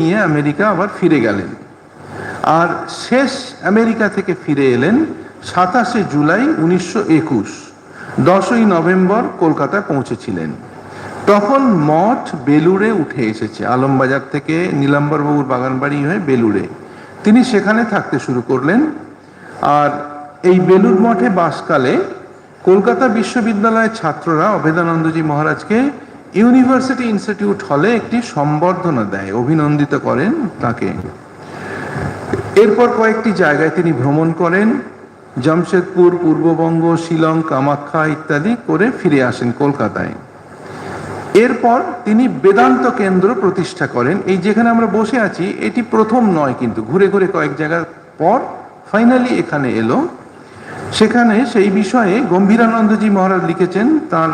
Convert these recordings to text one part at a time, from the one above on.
নিয়ে আমেরিকা আবার ফিরে গেলেন। আর শেষ আমেরিকা থেকে ফিরে এলেন সাতাশে জুলাই উনিশশো একুশ, দশই নভেম্বর কলকাতায় পৌঁছেছিলেন। তখন মঠ বেলুড়ে উঠে এসেছে, আলমবাজার থেকে নীলাম্বরবাবুর বাগানবাড়ি হয়ে বেলুড়ে। তিনি সেখানে থাকতে শুরু করলেন। আর এই বেলুর মঠে বাসকালে কলকাতা বিশ্ববিদ্যালয়ের ছাত্ররা অভেদানন্দজি মহারাজকে ইউনিভার্সিটি ইনস্টিটিউট হলে একটি সম্বর্ধনা দেয়, অভিনন্দিত করেন তাকে। এরপর কয়েকটি জায়গায় তিনি ভ্রমণ করেন, জামশেদপুর, পূর্ববঙ্গ, শিলং, কামাখ্যা ইত্যাদি করে ফিরে আসেন কলকাতায়। এরপর তিনি বেদান্ত কেন্দ্র প্রতিষ্ঠা করেন। এই যেখানে আমরা বসে আছি, এটি প্রথম নয় কিন্তু, ঘুরে ঘুরে কয়েক জায়গার পর ফাইনালি এখানে এলো। সেখানে সেই বিষয়ে গম্ভীরানন্দজি মহারাজ লিখেছেন, তার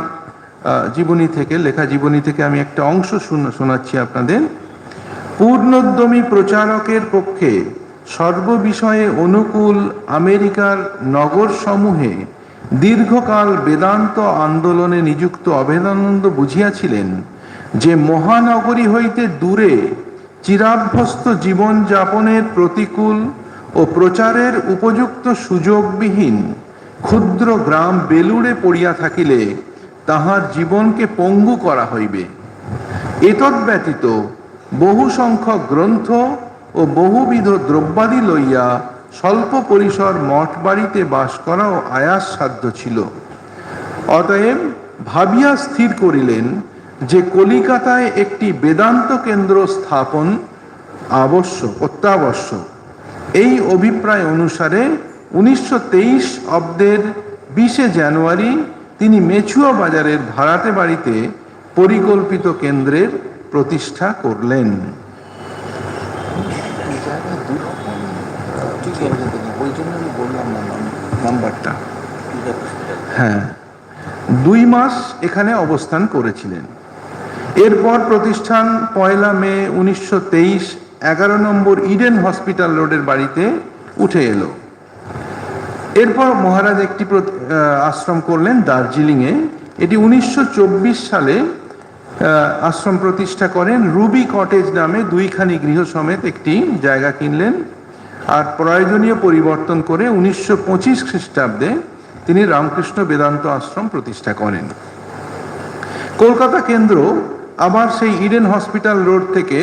জীবনী থেকে, লেখা জীবনী থেকে আমি একটা অংশ শোনাচ্ছি আপনাদের। পূর্ণোদ্যমী প্রচারকের পক্ষে সর্ববিষয়ে অনুকূল আমেরিকার নগর সমূহে দীর্ঘকাল বেদান্ত আন্দোলনে নিযুক্ত অভেদানন্দ বুঝিয়াছিলেন যে মহানগরী হইতে দূরে চিরাভ্যস্ত জীবন যাপনের প্রতিকূল ও প্রচারের উপযুক্ত সুযোগবিহীন ক্ষুদ্র গ্রাম বেলুড়ে পড়িয়া থাকিলে তাহার জীবনকে পঙ্গু করা হইবে। এতদ ব্যতীত বহু সংখ্যক গ্রন্থ ও বহুবিধ দ্রব্যাদি লইয়া স্বল্প পরিসর মঠ বাড়িতে বাস করাও আয়াস সাধ্য ছিল। অতএব ভাবিয়া স্থির করিলেন যে কলিকাতায় একটি বেদান্ত কেন্দ্র স্থাপন আবশ্যক, অত্যাবশ্যক। এই অভিপ্রায় অনুসারে উনিশশো তেইশ অব্দের বিশে জানুয়ারি তিনি মেছুয়া বাজারের ভাড়াটে বাড়িতে পরিকল্পিত কেন্দ্রের প্রতিষ্ঠা করলেন। হ্যাঁ। দুই মাস এখানে অবস্থান করেছিলেন। এরপর প্রতিষ্ঠান পয়লা মে উনিশশো তেইশ, এগারো নম্বর ইডেন হসপিটাল রোডের বাড়িতে উঠে এলো। এরপর মহারাজ একটি আশ্রম করলেন দার্জিলিংয়ে। এটি উনিশশো চব্বিশ সালে আশ্রম প্রতিষ্ঠা করেন। রুবি কটেজ নামে দুইখানি গৃহ সমেত একটি জায়গা কিনলেন আর প্রয়োজনীয় পরিবর্তন করে উনিশশো পঁচিশ খ্রিস্টাব্দে তিনি রামকৃষ্ণ বেদান্ত আশ্রম প্রতিষ্ঠা করেন। কলকাতা কেন্দ্র আবার সেই ইডেন হসপিটাল রোড থেকে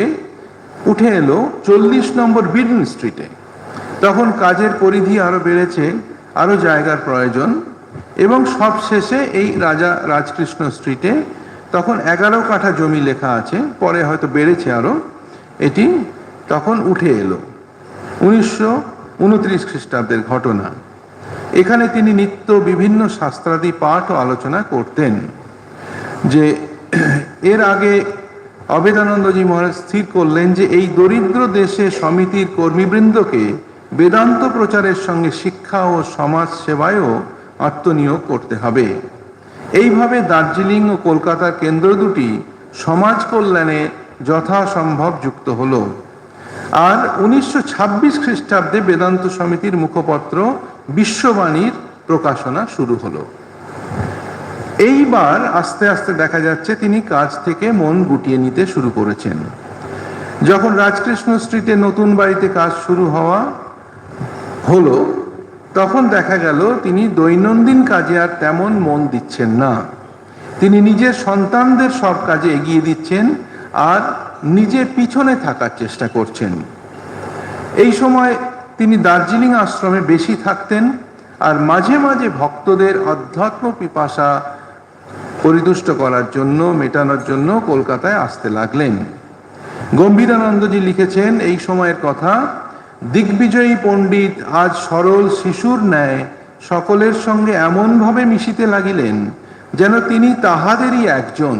উঠে এলো চল্লিশ নম্বর বিডন স্ট্রিটে। তখন কাজের পরিধি আরও বেড়েছে। আরও জায়গার প্রয়োজন। এবং সব শেষে এই রাজা রাজকৃষ্ণ স্ট্রিটে তখন এগারো কাঠা জমি লেখা আছে, পরে হয়তো বেড়েছে আরও, এটি তখন উঠে এলো। উনিশশো উনত্রিশ খ্রিস্টাব্দের ঘটনা। এখানে তিনি নিত্য বিভিন্ন শাস্ত্রাদি পাঠ ও আলোচনা করতেন, যে এর আগে অবেদানন্দজি মহারাজ স্থির করলেন যে এই দরিদ্র দেশে সমিতির কর্মীবৃন্দকে বেদান্ত প্রচারের সঙ্গে শিক্ষা ও সমাজ সেবায়ও আত্মনিয়োগ করতে হবে। এইভাবে দার্জিলিং ও কলকাতার কেন্দ্র দুটি সমাজ কল্যাণে যথাসম্ভব যুক্ত হল। আর উনিশশো ছাব্বিশ খ্রিস্টাব্দে বেদান্ত সমিতির মুখপত্র বিশ্ববাণীর প্রকাশনা শুরু হলো। এইবার আস্তে আস্তে দেখা যাচ্ছে তিনি কাজ থেকে মন গুটিয়ে নিতে শুরু করেছেন। যখন রাজকৃষ্ণ স্ট্রিটে নতুন বাড়িতে কাজ শুরু হওয়া হলো, তখন দেখা গেল তিনি দৈনন্দিন কাজে আর তেমন মন দিচ্ছেন না। তিনি নিজের সন্তানদের সব কাজে এগিয়ে দিচ্ছেন আর নিজে পিছনে থাকার চেষ্টা করছেন। এই সময় তিনি দার্জিলিং আশ্রমে বেশি থাকতেন আর মাঝে মাঝে ভক্তদের অধ্যাত্ম পিপাসা পরিদুষ্ট করার জন্য, মেটানোর জন্য কলকাতায় আসতে লাগলেন। গম্ভীরানন্দজি লিখেছেন এই সময়ের কথা দিগ্বিজয়ী পণ্ডিত আজ সরল শিশুর ন্যায় সকলের সঙ্গে এমনভাবে মিশিতে লাগিলেন যেন তিনি তাহাদেরই একজন।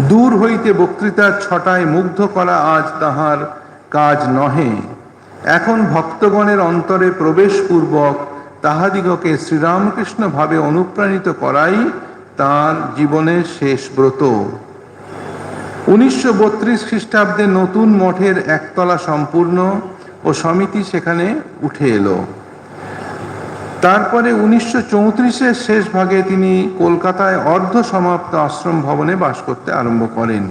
দূর হইতে বক্তৃতার ছটায় মুগ্ধ করা আজ তাহার কাজ নহে। এখন ভক্তগণের অন্তরে প্রবেশপূর্বক তাহাদিগকে শ্রীরামকৃষ্ণ ভাবে অনুপ্রাণিত করাই তার জীবনের শেষ ব্রত। উনিশশো বত্রিশ খ্রিস্টাব্দে নতুন মঠের একতলা সম্পূর্ণ ও সমিতি সেখানে উঠে এলো। তারপরে উনিশশো চৌত্রিশের শেষ ভাগে তিনি কলকাতায় অর্ধ সমাপ্ত আশ্রম ভবনে বাস করতে আরম্ভ করেন।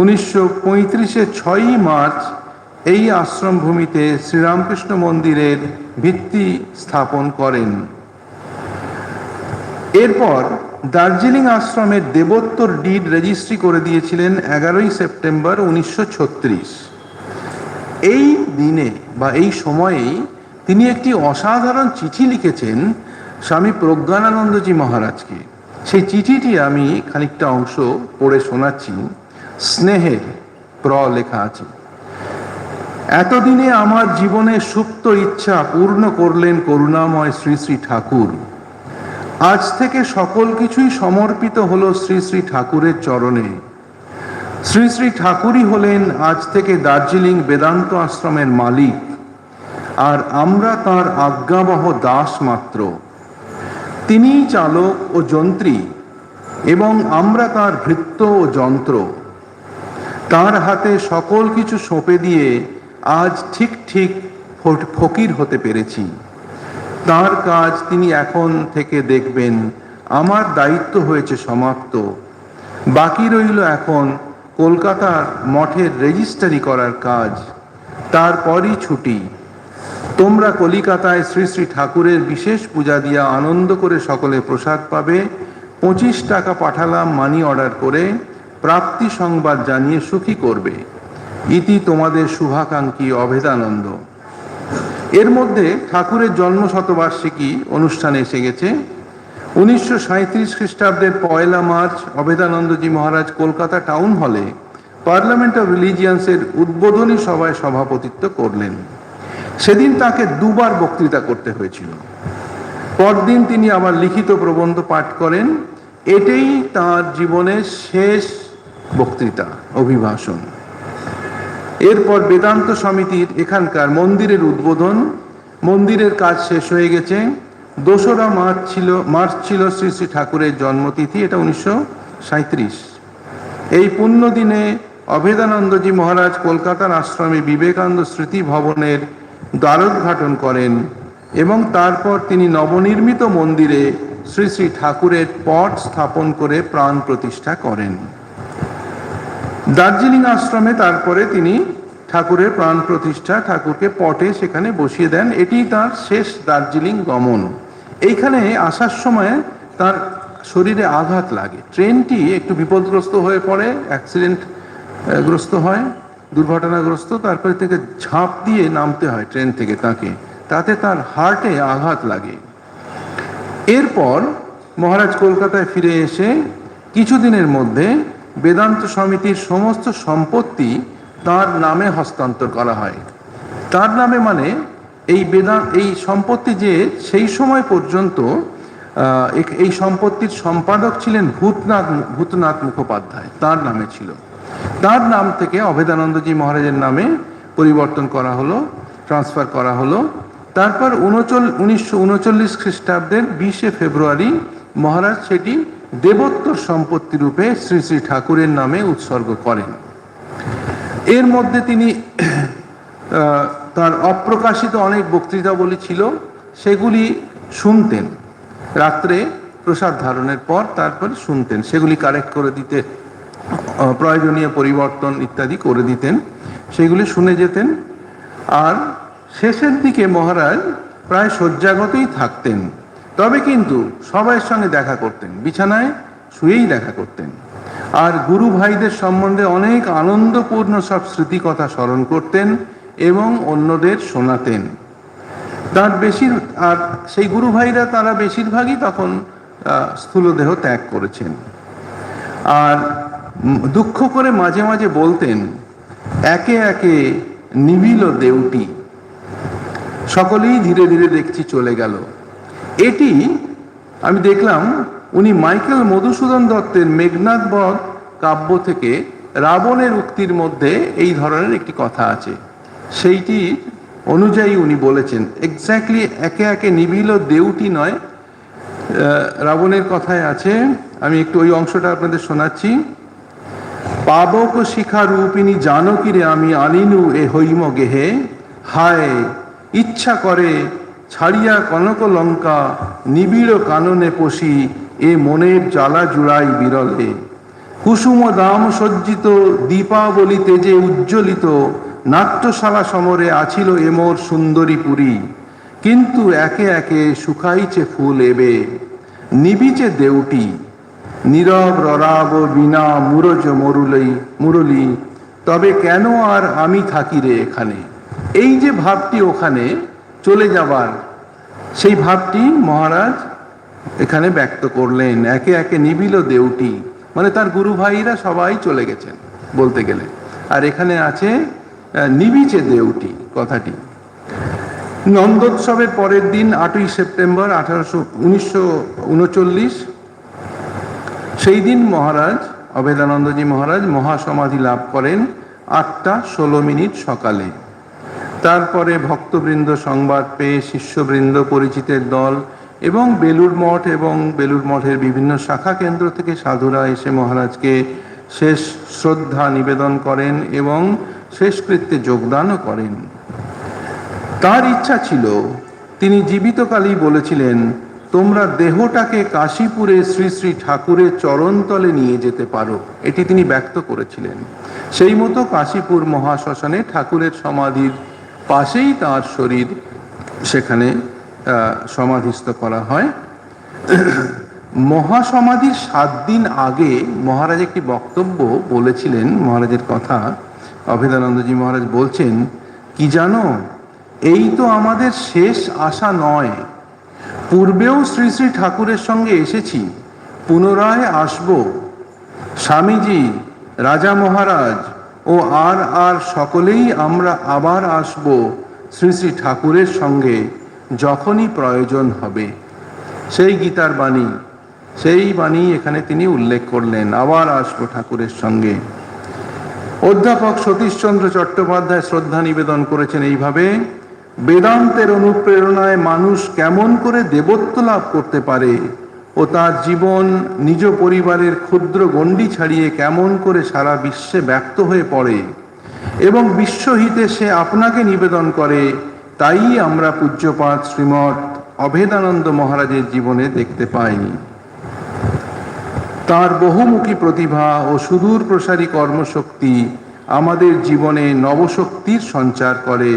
উনিশশো পঁয়ত্রিশের ছয়ই মার্চ এই আশ্রম ভূমিতে শ্রীরামকৃষ্ণ মন্দিরের ভিত্তি স্থাপন করেন। এরপর দার্জিলিং আশ্রমের দেবোত্তর ডিড রেজিস্ট্রি করে দিয়েছিলেন এগারোই সেপ্টেম্বর উনিশশো ছত্রিশ। এই দিনে বা এই সময়েই তিনি একটি অসাধারণ চিঠি লিখেছেন স্বামী প্রজ্ঞানানন্দজি মহারাজকে। সেই চিঠিটি আমি খানিকটা অংশ পড়ে শোনাচ্ছি। স্নেহের প্র লেখা আছে। এতদিনে আমার জীবনে সুপ্ত ইচ্ছা পূর্ণ করলেন করুণাময় শ্রী শ্রী ঠাকুর। আজ থেকে সকল কিছুই সমর্পিত হলো শ্রী শ্রী ঠাকুরের চরণে। শ্রী শ্রী ঠাকুরই হলেন আজ থেকে দার্জিলিং বেদান্ত আশ্রমের মালিক। আর আমরা তার আজ্ঞাবহ দাস মাত্র। তিনিই চালক ও যন্ত্রী এবং আমরা তার ভৃত্য ও যন্ত্র। তার হাতে সকল কিছু সঁপে দিয়ে আজ ঠিক ঠিক ফকির হতে পেরেছি। তার কাজ তিনি এখন থেকে দেখবেন, আমার দায়িত্ব হয়েছে সমাপ্ত। বাকি রইল এখন কলকাতার মঠের রেজিস্ট্রারি করার কাজ, তারপরই ছুটি। তোমরা কলিকাতায় শ্রী শ্রী ঠাকুরের বিশেষ পূজা দিয়া আনন্দ করে সকলে প্রসাদ পাবে। পঁচিশ টাকা পাঠালাম মানি অর্ডার করে প্রাপ্তি সংবাদ জানিয়ে সুখী করবে। ইতি তোমাদের শুভাকাঙ্ক্ষী অভেদানন্দ। এর মধ্যে ঠাকুরের জন্ম শতবার্ষিকী অনুষ্ঠানে এসে গেছে। উনিশশো সাঁত্রিশ খ্রিস্টাব্দের পয়লা মার্চ অভেদানন্দজি মহারাজ কলকাতা টাউন হলে পার্লামেন্ট অফ রিলিজিয়ান্সের উদ্বোধনী সভায় সভাপতিত্ব করলেন। সেদিন তাকে দুবার বক্তৃতা করতে হয়েছিল। পরদিন তিনি আবার লিখিত প্রবন্ধ পাঠ করেন। এটাই তার জীবনের শেষ বক্তৃতা, অভিভাষণ। এরপর বেদান্ত সমিতির এখানকার মন্দিরের উদ্বোধন। মন্দিরের কাজ শেষ হয়ে গেছে। দোসরা মার্চ ছিল মার্চ ছিল শ্রী শ্রী ঠাকুরের জন্মতিথি, এটা উনিশশো এই পুণ্য দিনে অভেদানন্দজি মহারাজ কলকাতার আশ্রমে বিবেকানন্দ স্মৃতি ভবনের দ্বারোদ্ঘাটন করেন এবং তারপর তিনি নবনির্মিত মন্দিরে শ্রী শ্রী ঠাকুরের পট স্থাপন করে প্রাণ প্রতিষ্ঠা করেন। দার্জিলিং আশ্রমে তারপরে তিনি ঠাকুরের প্রাণ প্রতিষ্ঠা, ঠাকুরকে পটে সেখানে বসিয়ে দেন। এটি তার শেষ দার্জিলিং গমন। এইখানে আসার সময় তার শরীরে আঘাত লাগে। ট্রেনটি একটু বিপদগ্রস্ত হয়ে পড়ে, অ্যাক্সিডেন্ট গ্রস্ত হয়, দুর্ঘটনাগ্রস্ত, তারপরে থেকে ঝাঁপ দিয়ে নামতে হয় ট্রেন থেকে তাকে। তাতে তার হার্টে আঘাত লাগে। এরপর মহারাজ কলকাতায় ফিরে এসে কিছুদিনের মধ্যে বেদান্ত সমিতির সমস্ত সম্পত্তি তার নামে হস্তান্তর করা হয়। তার নামে মানে এই বেদান্ত এই সম্পত্তি যে সেই সময় পর্যন্ত এই সম্পত্তির সম্পাদক ছিলেন ভূতনাথ ভূতনাথ মুখোপাধ্যায়। তার নামে ছিল। তার নাম থেকে অভেদানন্দজি মহারাজের নামে পরিবর্তন করা হলো ট্রান্সফার করা হলো। তারপর উনচল, উনিশশো উনচল্লিশ খ্রিস্টাব্দের বিশে ফেব্রুয়ারি মহারাজ সেটি দেবোত্তর সম্পত্তি রূপে শ্রী শ্রী ঠাকুরের নামে উৎসর্গ করেন। এর মধ্যে তিনি তার অপ্রকাশিত অনেক বক্তৃতাবলী ছিল, সেগুলি শুনতেন। রাত্রে প্রসাদ ধারণের পর তারপরে শুনতেন। সেগুলি কারেক্ট করে দিতে প্রয়োজনীয় পরিবর্তন ইত্যাদি করে দিতেন। সেগুলি শুনে যেতেন। আর শেষের দিকে মহারাজ প্রায় শয্যাগতই থাকতেন। তবে কিন্তু সবাইয়ের সঙ্গে দেখা করতেন। বিছানায় শুয়েই দেখা করতেন। আর গুরু ভাইদের সম্বন্ধে অনেক আনন্দপূর্ণ সব স্মৃতিকথা স্মরণ করতেন এবং অন্যদের শোনাতেন। তার বেশির, আর সেই গুরু ভাইরা তারা বেশিরভাগই তখন স্থূলদেহ ত্যাগ করেছেন। আর দুঃখ করে মাঝে মাঝে বলতেন, একে একে নিবিল দেউটি, সকলেই ধীরে ধীরে দেখছি চলে গেল। এটি আমি দেখলাম উনি মাইকেল মধুসূদন দত্তের মেঘনাথ বধ কাব্য থেকে রাবণের উক্তির মধ্যে এই ধরনের একটি কথা আছে। সেইটি অনুযায়ী উনি বলেছেন এক্স্যাক্টলি একে একে নিবিল দেউটি নয়। রাবণের কথায় আছে, আমি একটু ওই অংশটা আপনাদের শোনাচ্ছি। পাবক শিখা রূপিনী জানকী রে আমি আনিনু এ হৈম গেহে। হায়, ইচ্ছা করে ছাড়িয়া কনক লঙ্কা নিবিড় কাননে পশি এ মনের জ্বালা জুড়াই বিরলে। কুসুম দাম সজ্জিত দীপাবলি তেজে উজ্জ্বলিত নাট্যশালা সমরে আছিল এমোর সুন্দরী পুরী। কিন্তু একে একে শুকাইছে ফুল এবে নিবিচে দেউটি। নীরব ররাব বিনা মুরজ মরুলি মুরলি, তবে কেন আর আমি থাকি রে এখানে? এই যে ভাবটি ওখানে চলে যাবার, সেই ভাবটি মহারাজ এখানে ব্যক্ত করলেন, একে একে নিবিল দেউটি। মানে তার গুরু ভাইরা সবাই চলে গেছেন বলতে গেলে। আর এখানে আছে নিবিচে দেউটি, কথাটি। নন্দোৎসবের পরের দিন, আটই সেপ্টেম্বর আঠারোশো সেই দিন মহারাজ, অভেদানন্দজি মহারাজ মহাসমাধি লাভ করেন আটটা ষোলো মিনিট সকালে। তারপরে ভক্তবৃন্দ সংবাদ পেয়ে শিষ্যবৃন্দ, পরিচিতের দল এবং বেলুর মঠ এবং বেলুর মঠের বিভিন্ন শাখা কেন্দ্র থেকে সাধুরা এসে মহারাজকে শেষ শ্রদ্ধা নিবেদন করেন এবং শেষকৃত্যে যোগদানও করেন। তার ইচ্ছা ছিল, তিনি জীবিতকালেই বলেছিলেন, তোমরা দেহটাকে কাশীপুরে শ্রী শ্রী ঠাকুরের চরণতলে নিয়ে যেতে পারো। এটি তিনি ব্যক্ত করেছিলেন। সেই মতো কাশীপুর মহাশ্মশানে ঠাকুরের সমাধির পাশেই তার শরীর সেখানে সমাধিস্থ করা হয়। মহাসমাধির সাত দিন আগে মহারাজ একটি বক্তব্য বলেছিলেন, মহারাজের কথা। অভেদানন্দজি মহারাজ বলছেন, কি জানো, এই তো আমাদের শেষ আশা নয়। পূর্বেও শ্রী শ্রী ঠাকুরের সঙ্গে এসেছি, পুনরায় আসব। স্বামীজি, রাজা মহারাজ ও আর আর সকলেই আমরা আবার আসব শ্রী শ্রী ঠাকুরের সঙ্গে। যখনই প্রয়োজন হবে, সেই গীতার বাণী, সেই বাণী এখানে তিনি উল্লেখ করলেন। আবার আসব ঠাকুরের সঙ্গে। অধ্যাপক সতীশচন্দ্র চট্টোপাধ্যায় শ্রদ্ধা নিবেদন করেছেন এইভাবে, বেদান্তের অনুপ্রেরণায় মানুষ কেমন করে দেবত্ব লাভ করতে পারে ও তার জীবন নিজ পরিবারের ক্ষুদ্র গণ্ডি ছাড়িয়ে কেমন করে সারা বিশ্বে ব্যক্ত হয়ে পড়ে এবং বিশ্বহিতে সে আপনাকে নিবেদন করে তাই আমরা পূজ্যপাত শ্রীমৎ অভেদানন্দ মহারাজের জীবনে দেখতে পাই তার বহুমুখী প্রতিভা ও সুদূর প্রসারী কর্মশক্তি আমাদের জীবনে নবশক্তির সঞ্চার করে,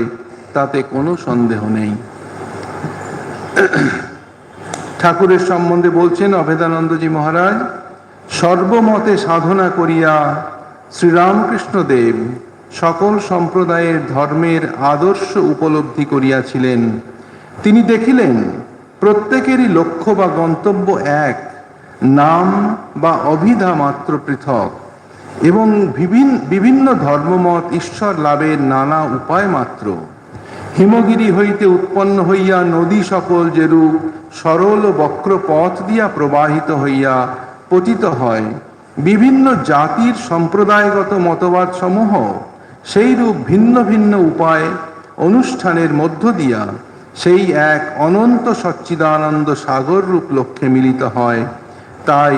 তাতে কোনো সন্দেহ নেই। ঠাকুরের সম্বন্ধে বলছেন অভেদানন্দজি মহারাজ, সর্বমতে সাধনা করিয়া শ্রীরামকৃষ্ণ দেব সকল সম্প্রদায়ের ধর্মের আদর্শ উপলব্ধি করিয়াছিলেন। তিনি দেখিলেন, প্রত্যেকেরই লক্ষ্য বা গন্তব্য এক, নাম বা অভিধা মাত্র পৃথক, এবং বিভিন্ন বিভিন্ন ধর্মমত ঈশ্বর লাভের নানা উপায় মাত্র। হিমগিরি হইতে উৎপন্ন হইয়া নদী সকল যেরূপ সরল ও বক্র পথ দিয়া প্রবাহিত হইয়া পতিত হয়, বিভিন্ন জাতির সম্প্রদায়গত মতবাদ সমূহ সেইরূপ ভিন্ন ভিন্ন উপায় অনুষ্ঠানের মধ্য দিয়া সেই এক অনন্ত সচ্চিদানন্দ সাগর রূপ লক্ষ্যে মিলিত হয়। তাই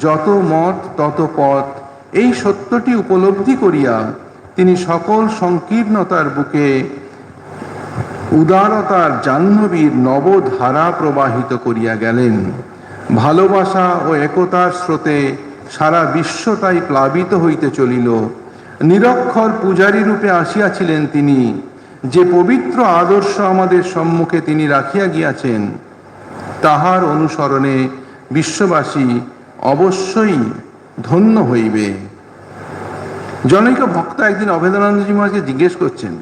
যত মত, তত পথ এই সত্যটি উপলব্ধি করিয়া তিনি সকল সংকীর্ণতার বুকে উদারতার জাহ্নবীর নবধারা প্রবাহিত করিয়া গেলেন। ভালোবাসা ও একতার স্রোতে সারা বিশ্ব তাই প্লাবিত হইতে চলিল। নিরক্ষর পূজারী রূপে আসিয়াছিলেন তিনি। যে পবিত্র আদর্শ আমাদের সম্মুখে তিনি রাখিয়া গিয়াছেন, তাহার অনুসরণে বিশ্ববাসী অবশ্যই ধন্য হইবে। জনৈক ভক্ত একদিন অভেদানন্দজি মহারাজকে জিজ্ঞেস করছেন,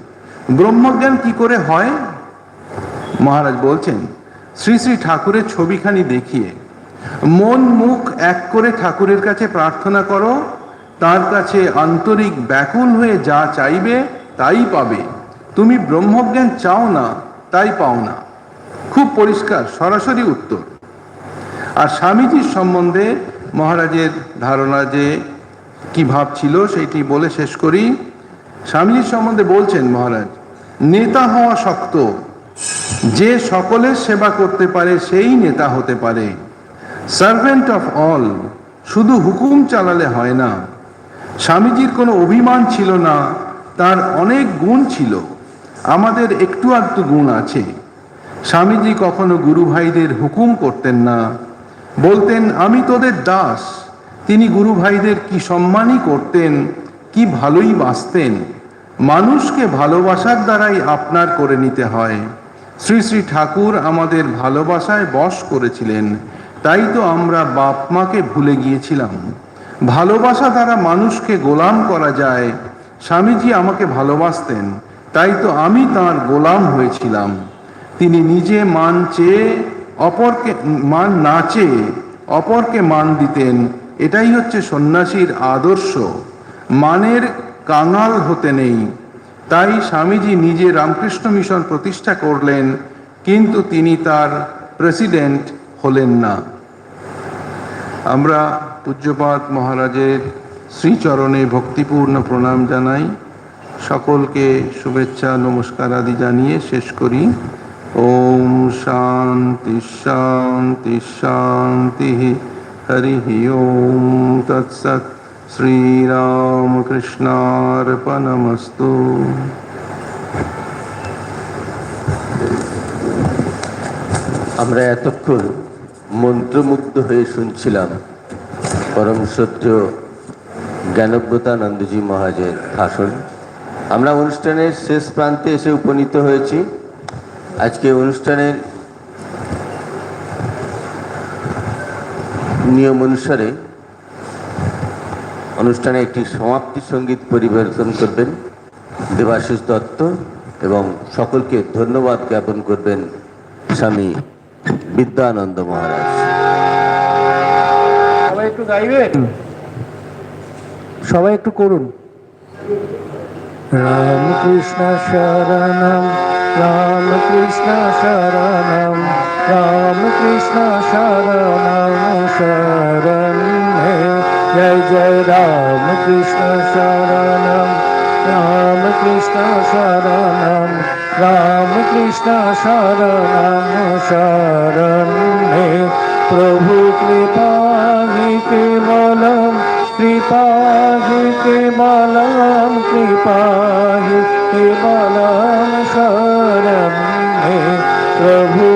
ব্রহ্মজ্ঞান কি করে হয়? মহারাজ বলছেন, শ্রী শ্রী ঠাকুরের ছবিখানি দেখিয়ে। মন মুখ এক করে ঠাকুরের কাছে প্রার্থনা করো তার কাছে আন্তরিক ব্যাকুল হয়ে যা চাইবে তাই পাবে। তুমি ব্রহ্মজ্ঞান চাও না, তাই পাও না। খুব পরিষ্কার, সরাসরি উত্তর। আর স্বামীজির সম্বন্ধে মহারাজের ধারণা যে কি ভাব ছিল সেইটি বলে শেষ করি। স্বামীজির সম্বন্ধে বলছেন মহারাজ, নেতা হওয়া শক্ত। যে সকলের সেবা করতে পারে সেই নেতা হতে পারে। সার্ভেন্ট অফ অল, শুধু হুকুম চালালে হয় না। স্বামীজির কোনো অভিমান ছিল না, তার অনেক গুণ ছিল। আমাদের একটু আধটু গুণ আছে। স্বামীজি কখনো গুরু ভাইদের হুকুম করতেন না। বলতেন, আমি তোদের দাস। তিনি গুরু ভাইদের কি সম্মানই করতেন, কি ভালোই বাঁচতেন। মানুষকে ভালোবাসার দ্বারাই আপনার করে নিতে হয়। শ্রী শ্রী ঠাকুর আমাদের ভালোবাসায় বশ করেছিলেন। তাই তো আমরা বাপ মাকে ভুলে গিয়েছিলাম। ভালোবাসা দ্বারা মানুষকে গোলাম করা যায়। স্বামীজি আমাকে ভালোবাসতেন, তাই তো আমি তার গোলাম হয়েছিলাম। তিনি নিজে মান চেয়ে, অপরকে, মান না চেয়ে, অপরকে মান দিতেন। এটাই হচ্ছে সন্ন্যাসীর আদর্শ। মানের কাঙাল হতে নেই। তাই স্বামীজি নিজে রামকৃষ্ণ মিশন প্রতিষ্ঠা করলেন, কিন্তু তিনি তার প্রেসিডেন্ট হলেন না। আমরা পূজ্যপাত মহারাজের শ্রীচরণে ভক্তিপূর্ণ প্রণাম জানাই। সকলকে শুভেচ্ছা, নমস্কার আদি জানিয়ে শেষ করি। ওম শান্তি শান্তি শান্তি। হরি ওম। তৎসৎ শ্রীরামকৃষ্ণার্পণমস্তু। আমরা এতক্ষণ মন্ত্রমুগ্ধ হয়ে শুনছিলাম পরম সত্য জ্ঞানব্রতানন্দজি মহাজের ভাষণ। আমরা অনুষ্ঠানের শেষ প্রান্তে এসে উপনীত হয়েছি। আজকে অনুষ্ঠানের নিয়ম অনুসারে অনুষ্ঠানে একটি সমাপ্তি সংগীত পরিবেশন করবেন দেবাশিস দত্ত এবং সকলকে ধন্যবাদ জ্ঞাপন করবেন স্বামী বিদ্যানন্দ মহারাজ। একটু গাইবেন সবাই একটু করুন। রামকৃষ্ণ শরণম রামকৃষ্ণ শরণম রামকৃষ্ণ শরণম শরণ জয় জয় রামকৃষ্ণ শরণম রামকৃষ্ণ শরণম রামকৃষ্ণ শরণম শরণ প্রভু কৃপা কৃপা হি কেবলম কৃপা হি কেবলম শরণ হে প্রভু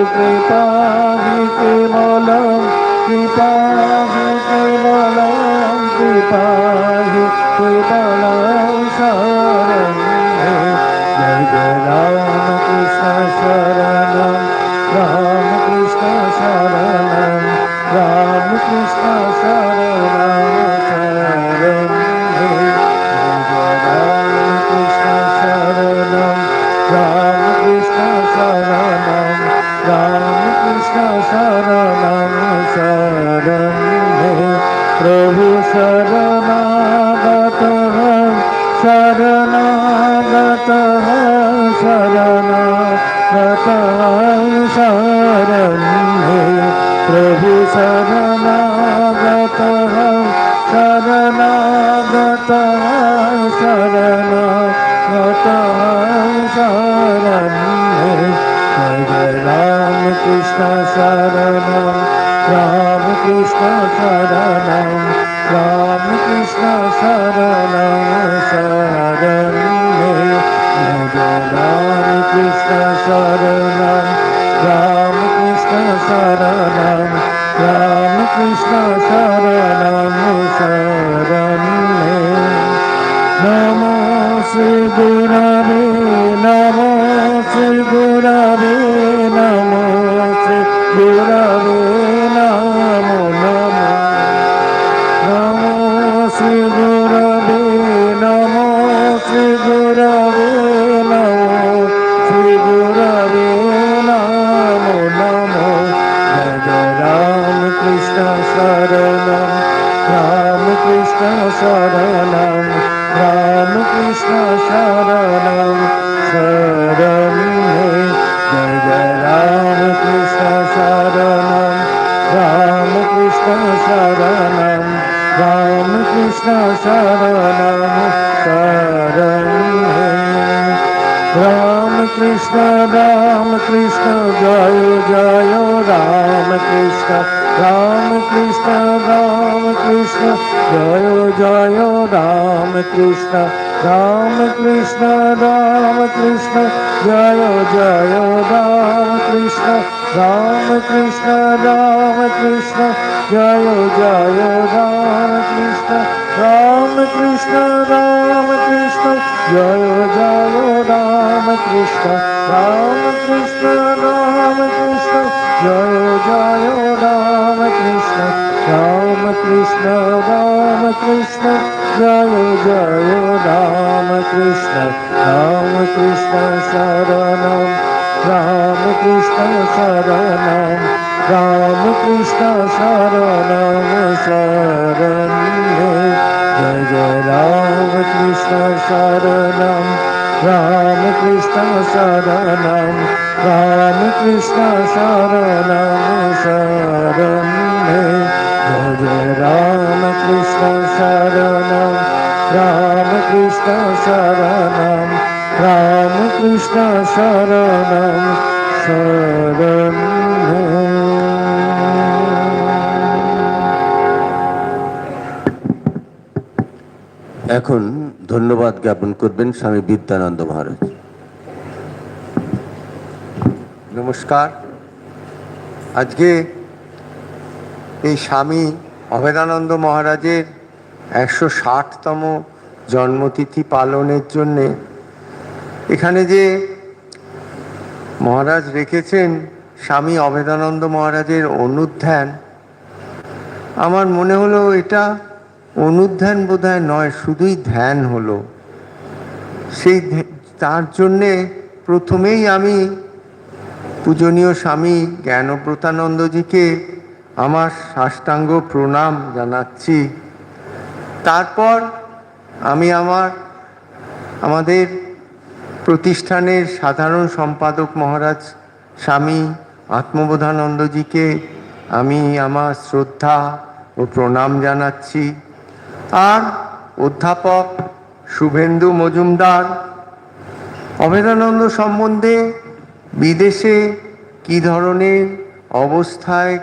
Namaste कृष्ण शरणं रामकृष्ण शरणं शरण हे जय राम कृष्ण शरण रामकृष्ण शरणं रामकृष्ण शरणं शरणं हे राम कृष्ण जय जय राम कृष्ण रामकृष्ण राम कृष्ण জয় জয় রাম কৃষ্ণ রাম কৃষ্ণ রাম কৃষ্ণ জয় জয় রাম কৃষ্ণ রাম কৃষ্ণ রাম কৃষ্ণ জয় জয় রাম কৃষ্ণ রাম কৃষ্ণ রাম কৃষ্ণ জয় জয় রাম কৃষ্ণ রাম কৃষ্ণ রাম কৃষ্ণ জয় জয় Ram Krishna Ram Krishna Ram Krishna, Jaya Jaya Rama Krishna, Krishna Saranam, Krishna Saranam, Rama Krishna Saranam, Saranam, Jaya Rama Krishna Saranam, Krishna Saranam, Krishna Saranam, Saranam, Jaya Rama Ram Krishna জয় রাম কৃষ্ণ শরণম রাম কৃষ্ণ শরণম রাম কৃষ্ণ শরণম শরণ এখন ধন্যবাদ জ্ঞাপন করবেন স্বামী বিদ্যানন্দ মহারাজ। নমস্কার। আজকে এই স্বামী অভেদানন্দ মহারাজের একশো ষাটতম জন্মতিথি পালনের জন্যে এখানে যে মহারাজ রেখেছেন স্বামী অভেদানন্দ মহারাজের অনুধ্যান, আমার মনে হলো এটা অনুধ্যান বোধহয় নয়, শুধুই ধ্যান হলো। সেই তার জন্যে প্রথমেই আমি পূজনীয় স্বামী জ্ঞানপ্রতানন্দজিকে আমার সাষ্টাঙ্গ প্রণাম জানাচ্ছি। তারপর আমি আমার, আমাদের প্রতিষ্ঠানের সাধারণ সম্পাদক মহারাজ স্বামী আত্মবোধানন্দজিকে আমি আমার শ্রদ্ধা ও প্রণাম জানাচ্ছি। আর অধ্যাপক শুভেন্দু মজুমদার, অভেদানন্দ সম্বন্ধে বিদেশে কি ধরনের অবস্থায়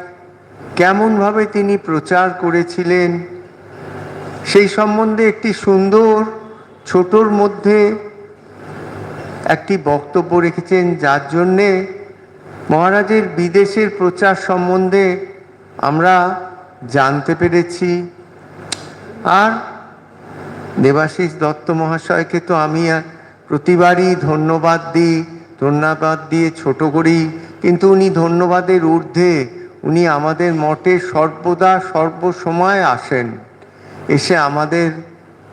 কেমনভাবে তিনি প্রচার করেছিলেন? সেই সম্বন্ধে একটি সুন্দর ছোটোর মধ্যে একটি বক্তব্য রেখেছেন, যার জন্যে মহারাজের বিদেশের প্রচার সম্বন্ধে আমরা জানতে পেরেছি। আর দেবাশিস দত্ত মহাশয়কে তো আমি প্রতিবারই ধন্যবাদ দিই, ধন্যবাদ দিয়ে ছোট করি, কিন্তু উনি ধন্যবাদের ঊর্ধ্বে উনি আমাদের মঠে সর্বদা সর্বসময় আসেন। এসে আমাদের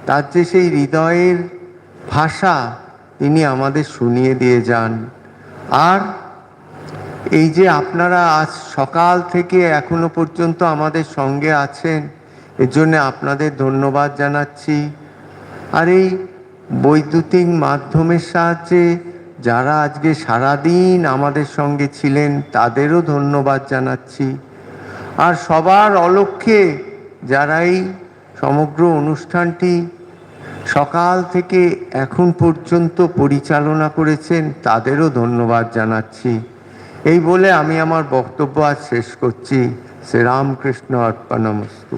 তার যে সেই হৃদয়ের ভাষা তিনি আমাদের শুনিয়ে দিয়ে যান। আর এই যে আপনারা আজ সকাল থেকে এখনও পর্যন্ত আমাদের সঙ্গে আছেন, এর জন্য আপনাদের ধন্যবাদ জানাচ্ছি। আর এই বৈদ্যুতিক মাধ্যমের সাহায্যে যারা আজকে সারাদিন আমাদের সঙ্গে ছিলেন, তাদেরও ধন্যবাদ জানাচ্ছি। আর সবার অলক্ষ্যে যারা এই সমগ্র অনুষ্ঠানটি সকাল থেকে এখন পর্যন্ত পরিচালনা করেছেন, তাদেরও ধন্যবাদ জানাচ্ছি। এই বলে আমি আমার বক্তব্য আজ শেষ করছি। শ্রীরামকৃষ্ণ অর্পণমস্তু।